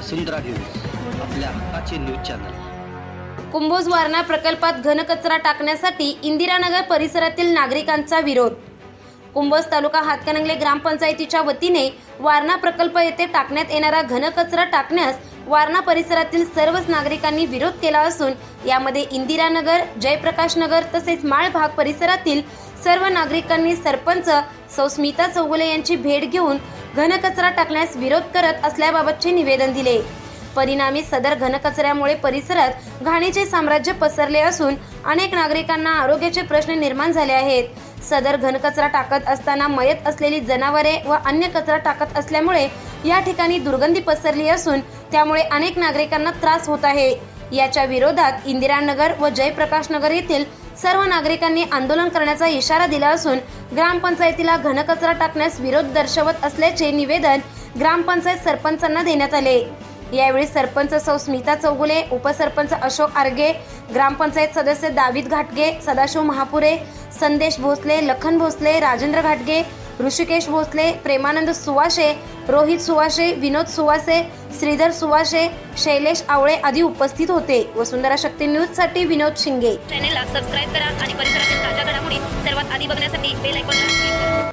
वसुंधरा news आपल्या हक्काचे news channel. Kumbhoj Warna प्रकल्पात घनकचरा टाकण्यासाठी इंदिरानगर परिसरातील नागरिकांचा विरोध. कुंभोज तालुका हातकणंगले ग्रामपंचायतीच्या वतीने वारणा प्रकल्प येथे टाकण्यात येणारा घनकचरा टाकण्यास वारणा परिसरातील सर्वच नागरिकांनी विरोध केला असून यामध्ये इंदिरानगर जयप्रकाश नगर तसेच माळ भाग परिसरातील सर्व नागरिकांनी सरपंच सौ. स्मिता चौगुले यांची भेट घेऊन घनकचरा टाकण्यास विरोध करत असल्याबाबतचे निवेदन दिले. परिणामी सदर घनकचऱ्यामुळे परिसरात घाणीचे साम्राज्य पसरले असून अनेक नागरिकांना आरोग्याचे प्रश्न निर्माण झाले आहेत. सदर घनकचरा टाकत असताना मयत असलेली जनावरे व अन्य कचरा टाकत असल्यामुळे या ठिकाणी दुर्गंधी पसरली असून त्यामुळे अनेक नागरिकांना त्रास होत आहे. याच्या विरोधात इंदिरानगर व जयप्रकाश नगर येथील सर्व नागरिकांनी आंदोलन करण्याचा इशारा दिला असून ग्रामपंचायतीला घनकचरा टाकण्यास विरोध दर्शवत असल्याचे निवेदन ग्रामपंचायत सरपंचांना देण्यात आले. यावेळी सरपंच सौ स्मिता चौगुले उपसरपंच अशोक आर्गे ग्रामपंचायत सदस्य दावीद घाटगे सदाशिव महापुरे संदेश भोसले लखन भोसले राजेंद्र घाटगे ऋषिकेश भोसले प्रेमानंद सुवाशे रोहित सुवाशे विनोद सुवासे श्रीधर सुवाशे शैलेश आवळे आदी उपस्थित होते. वसुंधरा शक्ती न्यूजसाठी विनोद शिंगे. चॅनेलला सबस्क्राईब करा आणि परिसरातील ताज्या घडामोडी सर्वात आधी बघण्यासाठी बेल ऐकून